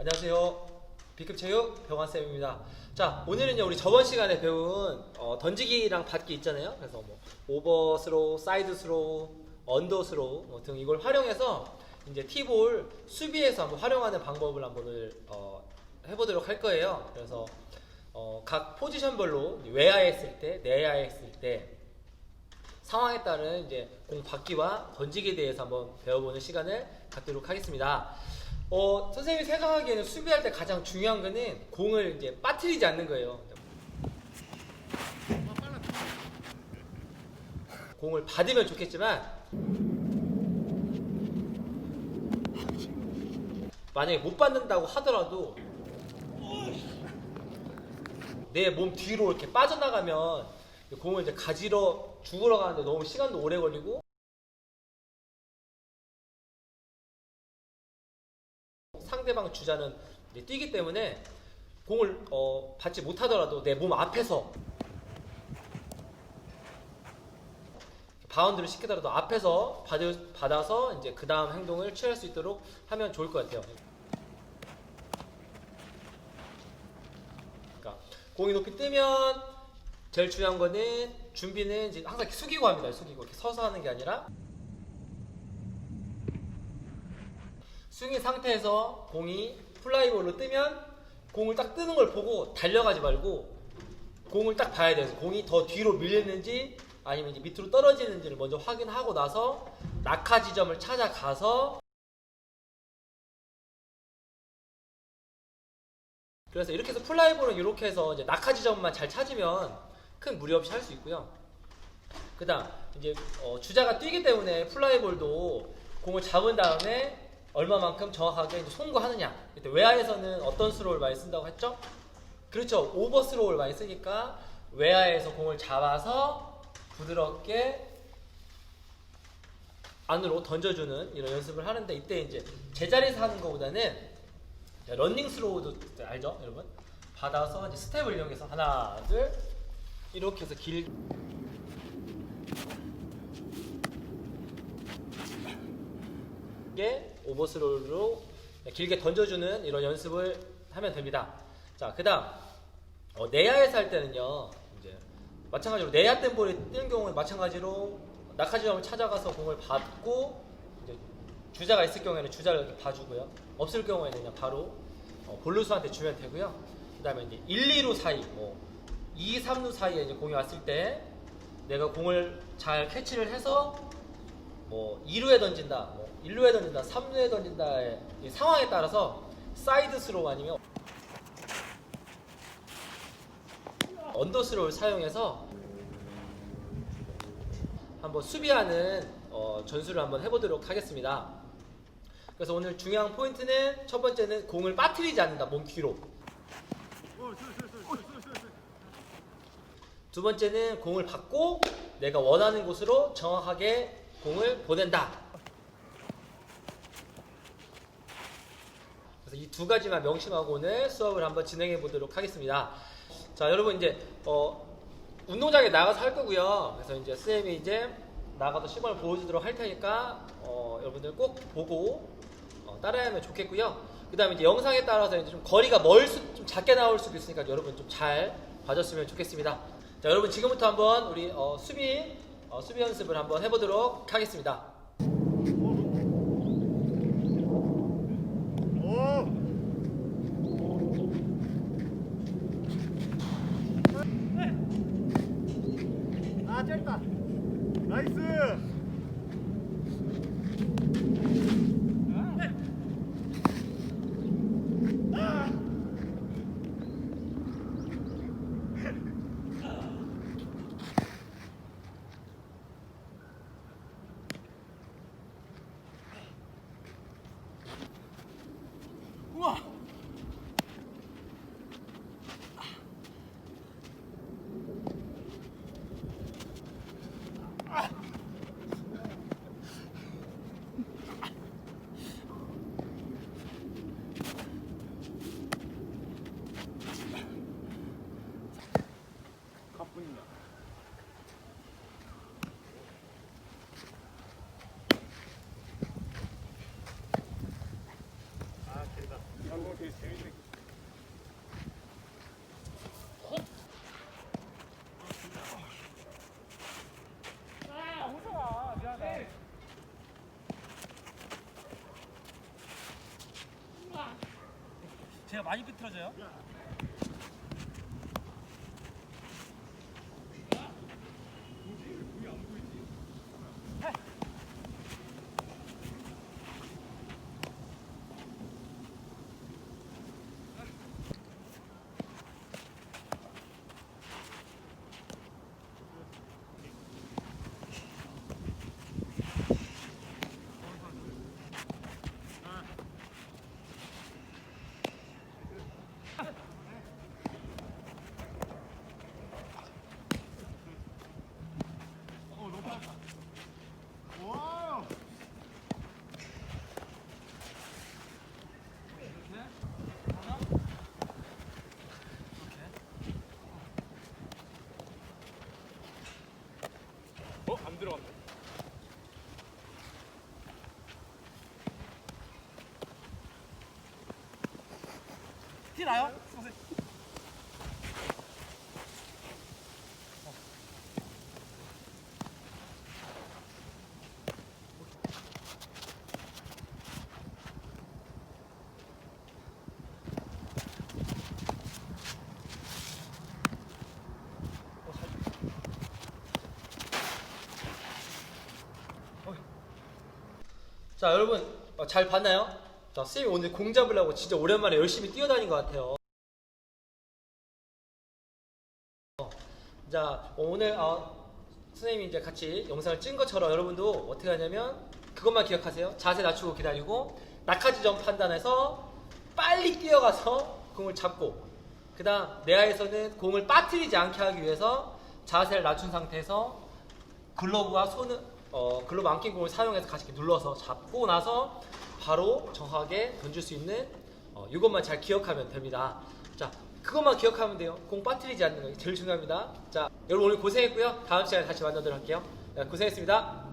안녕하세요. B급 체육 병환쌤입니다. 자, 오늘은요, 우리 저번 시간에 배운 어, 던지기랑 받기 있잖아요. 그래서 뭐, 오버스로, 사이드스로, 언더스로 뭐 등 이걸 활용해서 이제 티볼 수비에서 한번 활용하는 방법을 한번 오늘 어, 해보도록 할 거예요. 그래서 어, 각 포지션별로 외야에 했을 때, 내야에 했을 때 상황에 따른 이제 공 받기와 던지기에 대해서 한번 배워보는 시간을 갖도록 하겠습니다. 어, 선생님이 생각하기에는 수비할 때 가장 중요한 거는 공을 이제 빠뜨리지 않는 거예요. 공을 받으면 좋겠지만 만약에 못 받는다고 하더라도 내 몸 뒤로 이렇게 빠져나가면 공을 이제 가지러 죽으러 가는데 너무 시간도 오래 걸리고 상대방 주자는 뛰기 때문에 공을 어, 받지 못하더라도 내 몸 앞에서 바운드를 시키더라도 앞에서 받을, 받아서 이제 그 다음 행동을 취할 수 있도록 하면 좋을 것 같아요. 그러니까 공이 높이 뜨면 제일 중요한 거는 준비는 이제 항상 숙이고 합니다. 숙이고 이렇게 서서 하는 게 아니라 스윙인 상태에서 공이 플라이볼로 뜨면 공을 딱 뜨는 걸 보고 달려가지 말고 공을 딱 봐야 돼요. 공이 더 뒤로 밀리는지 아니면 이제 밑으로 떨어지는지를 먼저 확인하고 나서 낙하 지점을 찾아가서 그래서 이렇게 해서 플라이볼은 이렇게 해서 이제 낙하 지점만 잘 찾으면 큰 무리 없이 할 수 있고요. 그다음 이제 어, 주자가 뛰기 때문에 플라이볼도 공을 잡은 다음에 얼마만큼 정확하게 송구하느냐. 그때 외야에서는 어떤 스로우를 많이 쓴다고 했죠? 그렇죠. 오버 스로우를 많이 쓰니까 외야에서 공을 잡아서 부드럽게 안으로 던져주는 이런 연습을 하는데 이때 이제 제자리에서 하는 것보다는 런닝 스로우도 알죠, 여러분? 받아서 이제 스텝을 이용해서 하나, 둘 이렇게 해서 길게 오버스로우로 길게 던져주는 이런 연습을 하면 됩니다. 자, 그 다음 어, 내야에서 할 때는요, 이제 마찬가지로 내야 땐 볼이 뜨는 경우에 마찬가지로 낙하지점을 찾아가서 공을 받고 이제 주자가 있을 경우에는 주자를 이렇게 봐주고요. 없을 경우에는 그냥 바로 어, 볼루수한테 주면 되고요. 그 다음에 이제 1, 2루 사이, 뭐 2, 3루 사이에 이제 공이 왔을 때 내가 공을 잘 캐치를 해서 뭐 2루에 던진다, 뭐 1루에 던진다, 3루에 던진다의 이 상황에 따라서 사이드 스로우 아니면 언더 스로우를 사용해서 한번 수비하는 어, 전술을 한번 해보도록 하겠습니다. 그래서 오늘 중요한 포인트는 첫 번째는 공을 빠뜨리지 않는다, 몸 뒤로. 두 번째는 공을 받고 내가 원하는 곳으로 정확하게 공을 보낸다. 그래서 이 두 가지만 명심하고 오늘 수업을 한번 진행해 보도록 하겠습니다. 자, 여러분 이제 어, 운동장에 나가서 할 거고요. 그래서 이제 쌤이 이제 나가서 시범을 보여주도록 할 테니까 어, 여러분들 꼭 보고 어, 따라하면 좋겠고요. 그다음에 이제 영상에 따라서 이제 좀 거리가 멀 수, 좀 작게 나올 수도 있으니까 여러분 좀 잘 봐줬으면 좋겠습니다. 자, 여러분 지금부터 한번 우리 어, 수비 어, 수비 연습을 한번 해보도록 하겠습니다. 아 짧다 보입니다. 아, 네. 제가 많이 삐뚤어져요? 티 나요? 자 여러분 어, 잘 봤나요? 자 쌤이 오늘 공 잡으려고 진짜 오랜만에 열심히 뛰어다닌 것 같아요. 어, 자 오늘 어, 선생님이 이제 같이 영상을 찍은 것처럼 여러분도 어떻게 하냐면 그것만 기억하세요. 자세 낮추고 기다리고 낙하지점 판단해서 빨리 뛰어가서 공을 잡고 그 다음 내야에서는 공을 빠뜨리지 않게 하기 위해서 자세를 낮춘 상태에서 글러브와 손을 어, 글러브 안낀 공을 사용해서 같이 눌러서 잡고 나서 바로 정확하게 던질 수 있는 어, 이것만 잘 기억하면 됩니다. 자, 그것만 기억하면 돼요. 공 빠뜨리지 않는 거 제일 중요합니다. 자, 여러분 오늘 고생했고요. 다음 시간에 다시 만나도록 할게요. 네, 고생했습니다.